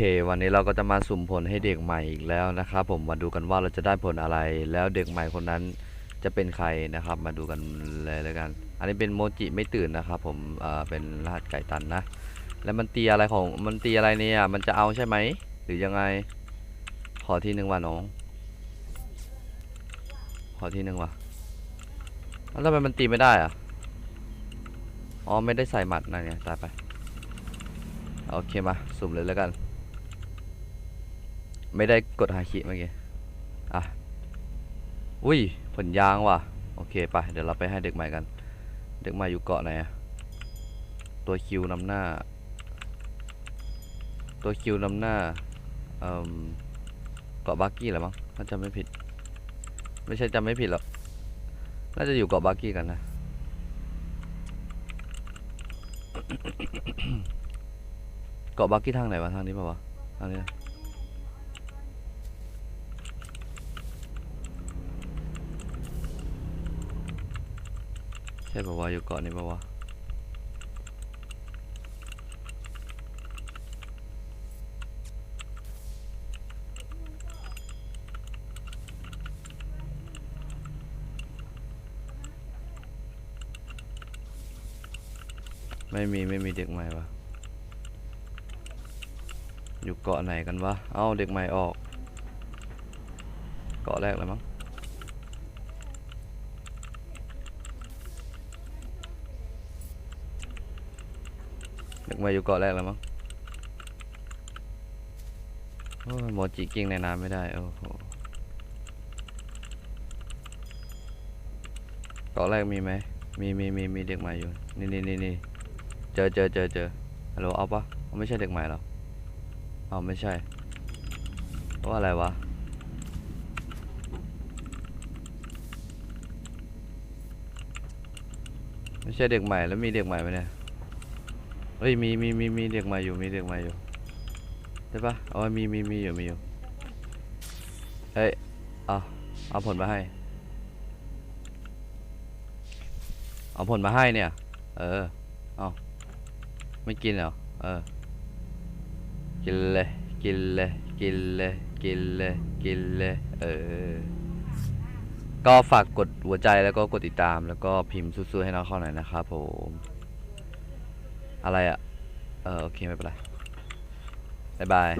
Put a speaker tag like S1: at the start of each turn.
S1: เค วันนี้เราก็จะมาสุ่มผลให้เด็กใหม่อีกแล้วนะครับ ผมมาดูกันว่าเราจะได้ผลอะไร แล้วเด็กใหม่คนนั้นจะเป็นใครนะครับ มาดูกันเลยแล้วกัน อันนี้เป็นโมจิไม่ตื่นนะครับ ผมเอ่อเป็นรหัสไก่ตันนะ แล้วมันตีอะไรของมันตีอะไรเนี่ย มันจะเอาใช่ไหมหรือยังไง ขอที่หนึ่งว่ะน้อง ขอที่หนึ่งว่ะแล้วทำไมมันตีไม่ได้อะอ๋อไม่ได้ใส่หมัดนั่นไงตายไปโอเคมาสุ่มเลยแล้วกัน ไม่ได้กดฮาคิเมื่อกี้อะอุ้ยผลยางว่ะ โอเคไปเดี๋ยวเราไปให้เด็กใหม่กัน เด็กใหม่อยู่เกาะไหนอะตัวคิวนำหน้า ตัวคิวนำหน้าเอ่มเกาะบักกี้เหรอมั้งถ้าจำไม่ผิด ไม่ใช่จำไม่ผิดหรอกน่าจะอยู่เกาะบักกี้กันนะเกาะบักกี้ทางไหนวะทางนี้ป่าวะทางนี้นะใช่ป่าวะอยู่เกาะนี้ป่าวะไม่มีไม่มีเด็กใหม่วะอยู่เกาะไหนกันวะ เอ้าเด็กใหม่ออก เกาะแรกเลยมั้ง เด็กใหม่อยู่เกาะแรกแล้วมั้งโอ้โมจิกิ้งในน้ำไม่ได้ โอ้โหเกาะแรกมีไหมมีมีมีมีเด็กใหม่อยู่ นี่นี่นี่นี่เจอเจอเจอเจอฮัลโหลเอาปะเอไม่ใช่เด็กใหม่หรอเอาไม่ใช่ว่าอะไรวะไม่ใช่เด็กใหม่แล้วมีเด็กใหม่ไหมเนี่ย เฮ้ยมีมีมีมีเด็กม่อยู่มีเด็กม่อยู่ใช่ปะเอ๋อมีมีมีอยู่มีอยู่เฮ้ยเอาเอาผลมาให้ เอาผลมาให้เนี่ย เออเอาไม่กินเหรอเออกินเลยกินเลยกินเลยกินเลยกินเลยเออก็ฝากกดหัวใจแล้วก็กดติดตามแล้วก็พิมพ์สู้ๆให้น้องเข้าหน่อยนะครับผม อะไรอะ่ะ เออโอเคไม่เป็นไรบายบาย